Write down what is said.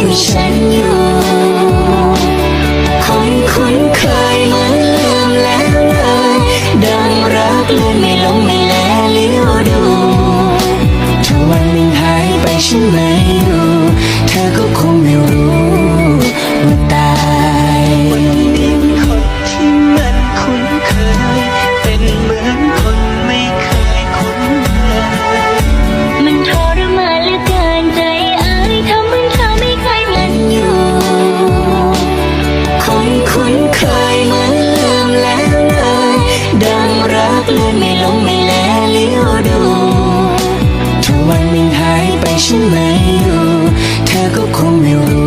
ม่เคยมีฉันอยู่ คนคุ้นเคยมันลืมแล้วเลยดังรักเลื่อนไม่ลงไม่แลเลี้ยวดูถ้าวันหนึ่งหายไปฉันไม่ายไปฉันไ